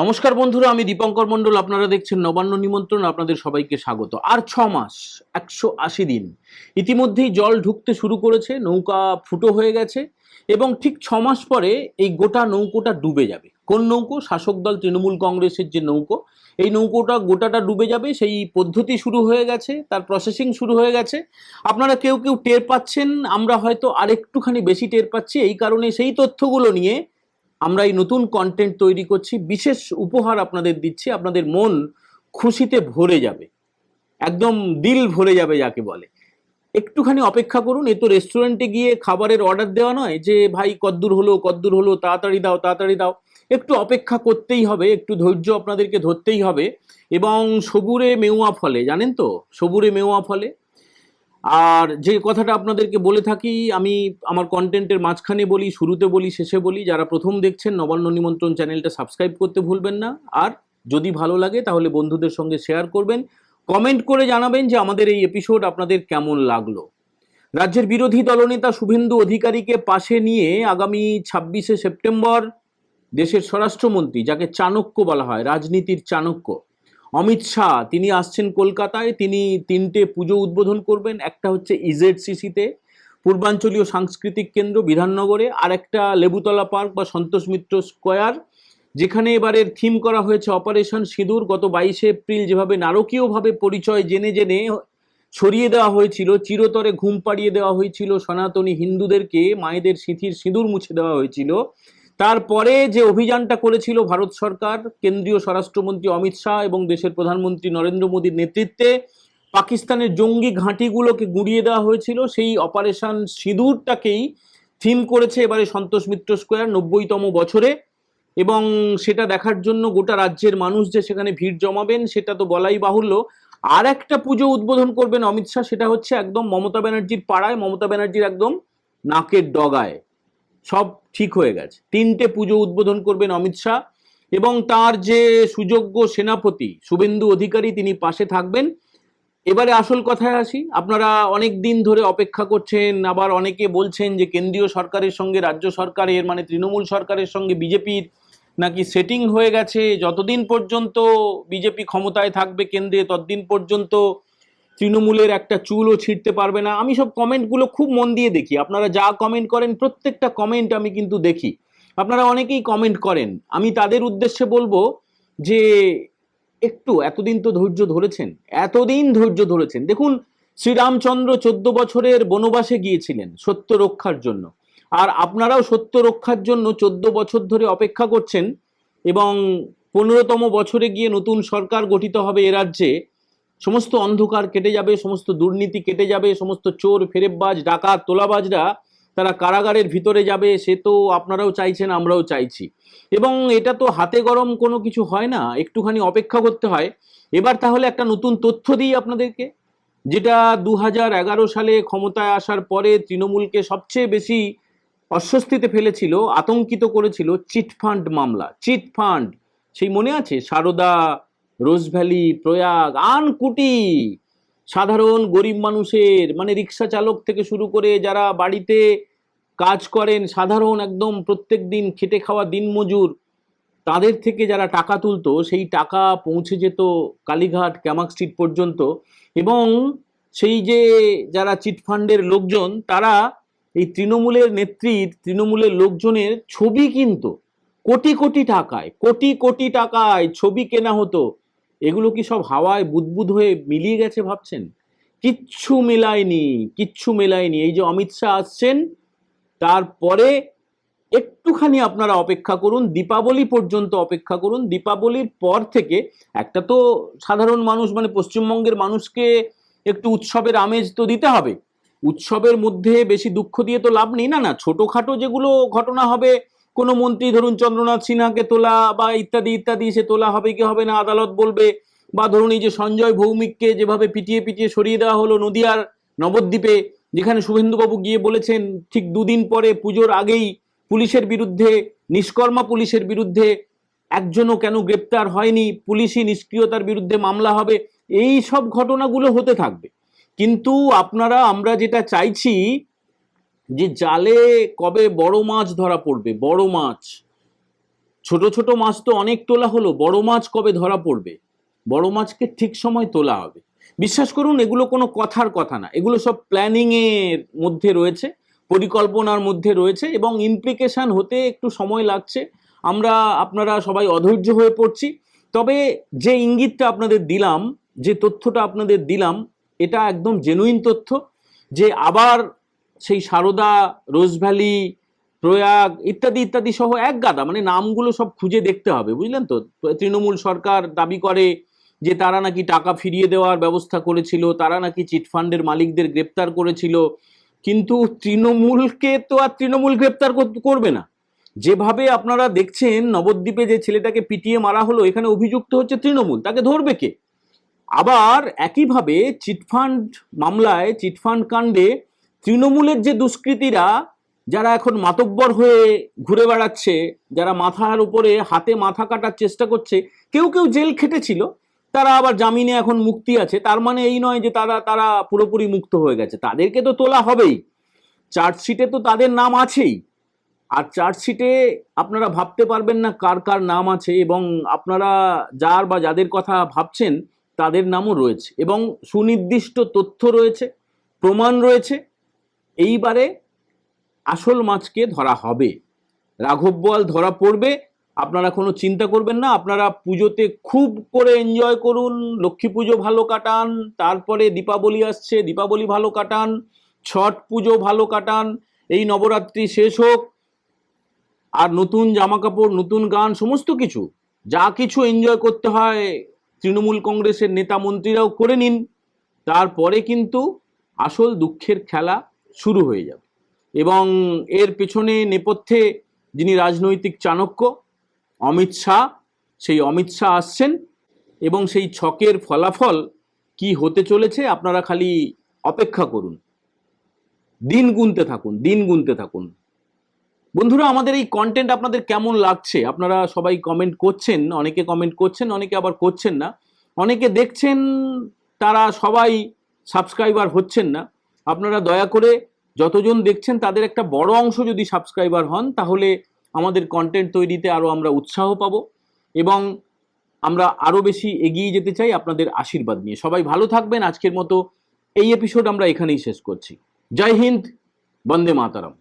নমস্কার বন্ধুরা, আমি দীপঙ্কর মণ্ডল। আপনারা দেখছেন নবান্ন নিমন্ত্রণ, আপনাদের সবাইকে স্বাগত। আর ছ মাস, একশো আশি দিন। ইতিমধ্যেই জল ঢুকতে শুরু করেছে, নৌকা ফুটো হয়ে গেছে, এবং ঠিক ছ মাস পরে এই গোটা নৌকোটা ডুবে যাবে। কোন নৌকো? শাসক দল তৃণমূল কংগ্রেসের যে নৌকো, এই নৌকোটা গোটাটা ডুবে যাবে, সেই পদ্ধতি শুরু হয়ে গেছে, তার প্রসেসিং শুরু হয়ে গেছে। আপনারা কেউ কেউ টের পাচ্ছেন, আমরা হয়তো আরেকটুখানি বেশি টের পাচ্ছি, এই কারণে সেই তথ্যগুলো নিয়ে আমরা এই নতুন কন্টেন্ট তৈরি করছি, বিশেষ উপহার আপনাদের দিচ্ছি, আপনাদের মন খুশিতে ভরে যাবে। একদম দিল ভরে যাবে যাকে বলে। একটুখানি অপেক্ষা করুন, এ তো রেস্টুরেন্টে গিয়ে খাবারের অর্ডার দেওয়া নয় যে, ভাই, কদ্দূর হলো কদ্দূর হলো, তাড়াতাড়ি দাও তাড়াতাড়ি দাও। একটু অপেক্ষা করতেই হবে, একটু ধৈর্য আপনাদেরকে ধরতেই হবে। এবং সবুরে মেওয়া ফলে, জানেন তো? সবুরে মেওয়া ফলে। আর যে কথাটা আপনাদেরকে বলে থাকি, আমি আমার কন্টেন্টের মাঝখানে বলি, শুরুতে বলি, শেষে বলি, যারা প্রথম দেখছেন নবান্ন নিমন্ত্রণ চ্যানেলটা সাবস্ক্রাইব করতে ভুলবেন না। আর যদি ভালো লাগে, তাহলে বন্ধুদের সঙ্গে শেয়ার করবেন। কমেন্ট করে জানাবেন যে আমাদের এই এপিসোড আপনাদের কেমন লাগল। রাজ্যের বিরোধী দলনেতা শুভেন্দু অধিকারীকে পাশে নিয়ে আগামী ছাব্বিশে সেপ্টেম্বর দেশের স্বরাষ্ট্রমন্ত্রী, যাকে চাণক্য বলা হয়, রাজনীতির চাণক্য অমিত শাহ, তিনি আসছেন কলকাতায়, তিনি তিনটে পুজো উদ্বোধন করবেন, একটা হচ্ছে ইজেডসিসিতে, পূর্বাঞ্চলীয় সাংস্কৃতিক কেন্দ্র বিধাননগরে, আর একটা লেবুতলা পার্ক বা সন্তোষ মিত্র স্কোয়ার, যেখানে এবারের থিম করা হয়েছে অপারেশন সিঁদুর। গত বাইশে এপ্রিল যেভাবে নারকীয়ভাবে পরিচয় জেনে জেনে ছড়িয়ে দেওয়া হয়েছিল, চিরতরে ঘুম পাড়িয়ে দেওয়া হয়েছিল, সনাতনী হিন্দুদেরকে, মায়েদের সিঁথির সিঁদুর মুছে দেওয়া হয়েছিল। তারপরে যে অভিযানটা করেছিল ভারত সরকার, কেন্দ্রীয় স্বরাষ্ট্রমন্ত্রী অমিত শাহ এবং দেশের প্রধানমন্ত্রী নরেন্দ্র মোদীর নেতৃত্বে পাকিস্তানের জঙ্গি ঘাঁটিগুলোকে গুঁড়িয়ে দেওয়া হয়েছিল। সেই অপারেশন সিঁদুরটাকেই থিম করেছে এবারে সন্তোষ মিত্র স্কোয়ার নব্বইতম বছরে এবং সেটা দেখার জন্য গোটা রাজ্যের মানুষ যে সেখানে ভিড় জমাবেন, সেটা তো বলাই বাহুল্য। আর একটা পুজো উদ্বোধন করবেন অমিত শাহ, সেটা হচ্ছে একদম মমতা ব্যানার্জির পাড়ায়, মমতা ব্যানার্জির একদম নাকের ডগায়। সব ঠিক হয়ে গেছে। তিনটে পুজো উদ্বোধন করবেন অমিত শাহ এবং তার যে সুযোগ্য সেনাপতি শুভেন্দু অধিকারী তিনি পাশে থাকবেন। এবারে আসল কথায় আসি, আপনারা অনেক দিন ধরে অপেক্ষা করছেন, আবার অনেকে বলছেন যে কেন্দ্রীয় সরকারের সঙ্গে, রাজ্য সরকারের মানে তৃণমূল সরকারের সঙ্গে বিজেপির নাকি সেটিং হয়ে গেছে। যতদিন পর্যন্ত বিজেপি ক্ষমতায় থাকবে কেন্দ্রে, ততদিন পর্যন্ত তৃণমূলের একটা চুলও ছিঁড়তে পারবে না। আমি সব কমেন্টগুলো খুব মন দিয়ে দেখি। আপনারা যা কমেন্ট করেন, প্রত্যেকটা কমেন্ট আমি কিন্তু দেখি। আপনারা অনেকেই কমেন্ট করেন। আমি তাদের উদ্দেশ্যে বলব যে, একটু, এতদিন তো ধৈর্য ধরেছেন। এতদিন ধৈর্য ধরেছেন। দেখুন, শ্রীরামচন্দ্র চোদ্দ বছরের বনবাসে গিয়েছিলেন সত্য রক্ষার জন্য। আর আপনারাও সত্য রক্ষার জন্য চোদ্দ বছর ধরে অপেক্ষা করছেন এবং পনেরোতম বছরে গিয়ে নতুন সরকার গঠিত হবে এ রাজ্যে। সমস্ত অন্ধকার কেটে যাবে, সমস্ত দুর্নীতি কেটে যাবে, সমস্ত চোর, ফেরেববাজ, ডাকাত, তোলাবাজরা তারা কারাগারের ভিতরে যাবে, সে তো আপনারাও চাইছেন, আমরাও চাইছি। এবং এটা তো হাতে গরম কোনো কিছু হয় না, একটুখানি অপেক্ষা করতে হয়। এবার তাহলে একটা নতুন তথ্য দিই আপনাদেরকে, যেটা দু হাজার এগারো সালে ক্ষমতায় আসার পরে তৃণমূলকে সবচেয়ে বেশি অস্বস্তিতে ফেলেছিল, আতঙ্কিত করেছিল চিটফান্ড মামলা। চিটফান্ড, সেই মনে আছে? সারদা রোজভ্যালি, প্রয়াগ, আনকুটি। সাধারণ গরিব মানুষের মানে রিক্সা চালক থেকে শুরু করে যারা বাড়িতে কাজ করেন, সাধারণ একদম প্রত্যেক দিন খেটে খাওয়া দিনমজুর, তাদের থেকে যারা টাকা তুলতো, সেই টাকা পৌঁছে যেত কালীঘাট, ক্যামাক স্ট্রিট পর্যন্ত। এবং সেই যে যারা চিটফান্ডের লোকজন, তারা এই তৃণমূলের নেত্রীর তৃণমূলের লোকজনের ছবি কিনতো। কোটি কোটি টাকায়, কোটি কোটি টাকায় ছবি কেনা হতো। এগুলো কি সব হাওয়ায় বুদবুদ হয়ে মিলিয়ে গেছে ভাবছেন? কিচ্ছু মেলায়নি কিচ্ছু মেলায়নি। এই যে অমিত শাহ আসছেন, তারপরে একটুখানি আপনারা অপেক্ষা করুন, দীপাবলি পর্যন্ত অপেক্ষা করুন। দীপাবলির পর থেকে একটা তো সাধারণ মানুষ মানে পশ্চিমবঙ্গের মানুষকে একটু উৎসবের আমেজ তো দিতে হবে। উৎসবের মধ্যে বেশি দুঃখ দিয়ে তো লাভ নেই। না না, ছোটোখাটো যেগুলো ঘটনা হবে কোনো মন্ত্রী, ধরুন চন্দ্রনাথ সিনহাকে তোলা বা ইত্যাদি ইত্যাদি, সে তোলা হবে কি হবে না? আদালত বলবে, বা ধরুন এই যে সঞ্জয় ভৌমিককে যেভাবে পিটিয়ে পিটিয়ে সরিয়ে দেওয়া হলো নদিয়ার নবদ্বীপে, যেখানে শুভেন্দুবাবু গিয়ে বলেছেন, ঠিক দুদিন পরে পুজোর আগেই পুলিশের বিরুদ্ধে, নিষ্কর্মা পুলিশের বিরুদ্ধে একজনও কেন গ্রেপ্তার হয়নি? পুলিশি নিষ্ক্রিয়তার বিরুদ্ধে মামলা হবে। এই সব ঘটনাগুলো হতে থাকবে। কিন্তু আপনারা, আমরা যেটা চাইছি যে জালে কবে বড় মাছ ধরা পড়বে? বড় মাছ। ছোট ছোট মাছ তো অনেক তোলা হলো, বড় মাছ কবে ধরা পড়বে? বড় মাছকে ঠিক সময় তোলা হবে। বিশ্বাস করুন, এগুলো কোনো কথার কথা না। এগুলো সব প্ল্যানিং এর মধ্যে রয়েছে, পরিকল্পনার মধ্যে রয়েছে এবং ইমপ্লিকেশন হতে একটু সময় লাগছে। আমরা, আপনারা সবাই অধৈর্য হয়ে পড়ছি। তবে যে ইঙ্গিতটা আপনাদের দিলাম, যে তথ্যটা আপনাদের দিলাম, এটা একদম জেনুইন তথ্য যে আবার সেই সারদা, রোজভ্যালি, প্রয়াগ ইত্যাদি ইত্যাদি সহ এক গাদা মানে নামগুলো সব খুঁজে দেখতে হবে, বুঝলেন তো? তৃণমূল সরকার দাবি করে যে তারা নাকি টাকা ফিরিয়ে দেওয়ার ব্যবস্থা করেছিল, তারা নাকি চিটফান্ডের মালিকদের গ্রেপ্তার করেছিল, কিন্তু তৃণমূলকে তো আর তৃণমূল গ্রেপ্তার করবে না। যেভাবে আপনারা দেখছেন, নবদ্বীপে যে ছেলেটাকে পিটিয়ে মারা হলো, এখানে অভিযুক্ত হচ্ছে তৃণমূল, তাকে ধরবে কে? আবার একইভাবে চিটফান্ড মামলায় চিটফান্ড কাণ্ডে তৃণমূলের যে দুষ্কৃতীরা, যারা এখন মাতব্বর হয়ে ঘুরে বেড়াচ্ছে, যারা মাথার উপরে হাতে মাথা কাটার চেষ্টা করছে, কেউ কেউ জেল খেটেছিল, তারা আবার জামিনে এখন মুক্তি আছে। তার মানে এই নয় যে তারা তারা পুরোপুরি মুক্ত হয়ে গেছে। তাদেরকে তো তোলা হবেই। চার্জশিটে তো তাদের নাম আছেই। আর চার্জশিটে আপনারা ভাবতে পারবেন না কার কার নাম আছে, এবং আপনারা যার বা যাদের কথা ভাবছেন, তাদের নামও রয়েছে। এবং সুনির্দিষ্ট তথ্য রয়েছে, প্রমাণ রয়েছে। এইবারে আসল মাছকে ধরা হবে। রাঘব বোয়াল ধরা পড়বে। আপনারা কোনো চিন্তা করবেন না। আপনারা পুজোতে খুব করে এনজয় করুন। লক্ষ্মী পুজো ভালো কাটান। তারপরে দীপাবলি আসছে। দীপাবলি ভালো কাটান। ছট পুজো ভালো কাটান। এই নবরাত্রি শেষ হোক। আর নতুন জামা কাপড় নতুন গান, সমস্ত কিছু। যা কিছু এনজয় করতে হয় তৃণমূল কংগ্রেসের নেতা মন্ত্রীরাও করে নিন। তারপরে কিন্তু আসল দুঃখের খেলা শুরু হয়ে যাবে। এবং এর পেছনে নেপথ্যে যিনি রাজনৈতিক চাণক্য, অমিত শাহ, সেই অমিত শাহ আসছেন এবং সেই ছকের ফলাফল কি হতে চলেছে আপনারা খালি অপেক্ষা করুন। দিন গুনতে থাকুন, দিন গুনতে থাকুন। বন্ধুরা, আমাদের এই কন্টেন্ট আপনাদের কেমন লাগছে? আপনারা সবাই কমেন্ট করছেন, অনেকে কমেন্ট করছেন, অনেকে আবার করছেন না। অনেকে দেখছেন, তারা সবাই সাবস্ক্রাইবার হচ্ছেন না। আপনারা দয়া করে যতজন দেখছেন তাদের একটা বড় অংশ যদি সাবস্ক্রাইবার হন, তাহলে আমাদের কন্টেন্ট তৈরিতে আরও আমরা উৎসাহ পাব এবং আমরা আরও বেশি এগিয়ে যেতে চাই আপনাদের আশীর্বাদ নিয়ে। সবাই ভালো থাকবেন। আজকের মতো এই এপিসোড আমরা এখানেই শেষ করছি। জয় হিন্দ, বন্দে মাতারাম।